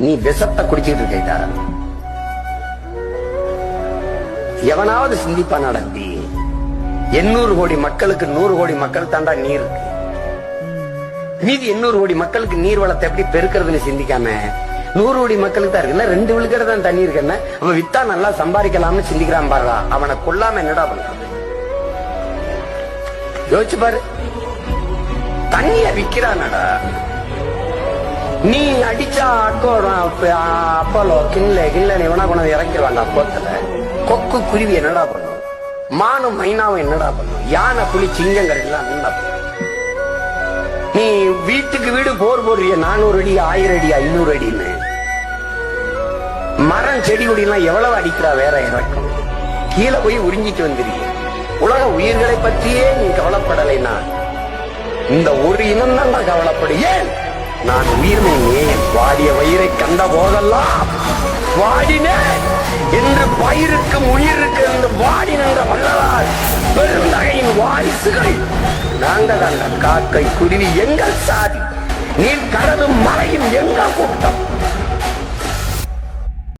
நீ விஷத்தை குடிச்சிட்டு இருக்கா எவனாவது சிந்திப்பா நடந்தி எண்ணூறு கோடி மக்களுக்கு நூறு கோடி மக்கள் தாண்டா நீர் இருக்கு. மீதி எண்ணூறு கோடி மக்களுக்கு நீர் வளத்தை எப்படி பெருக்கிறதுன்னு சிந்திக்காம நூறு கோடி மக்களுக்கு தான் இருக்குல்ல ரெண்டு விழுக்கிறது தான் தண்ணி இருக்குன்னு அவன் வித்தா நல்லா சம்பாதிக்கலாம்னு சிந்திக்கிறான் பாருடா. அவனை கொல்லாம என்னடா பண்றான் யோசிச்சு பாரு. தண்ணிய விக்கிறானடா நீ அடிச்சா அப்பலோ கிள்ள கிள்ளனை வேணா கொண்டு இறக்கிடுவாங்க அப்போத்துல கொக்கு குருவி என்னடா பண்ணும்? மானும் மைனாவும் என்னடா பண்ணும்? யானை புலி சிங்கங்கள் எல்லாம் என்ன நீ வீட்டுக்கு வீடு போர் போடுறிய நானூறு அடி ஆயிரம் அடி ஐநூறு அடின்னு. மரம் செடி கொடி எல்லாம் எவ்வளவு அடிக்கிறா வேற இறக்கும் கீழே போய் உறிஞ்சிட்டு வந்துருக்க. உலக உயிர்களை பற்றியே நீ கவலைப்படலைனா இந்த ஒரு இனம் தான் கவலைப்படு. ஏன்? நான் உயிர்மை நேயன் வாடிய வயிறை கண்ட போதெல்லாம் வாடினேன் என்று பயிருக்கும் உயிருக்கு என்று வாடி நின்ற வல்லலால் பெருந்தகையின் வாரிசுகள். நாங்கள் அந்த காக்கை குருவி எங்கள் சாதி. நீர் கடலும் மலையும் எங்கள் கூட்டம்.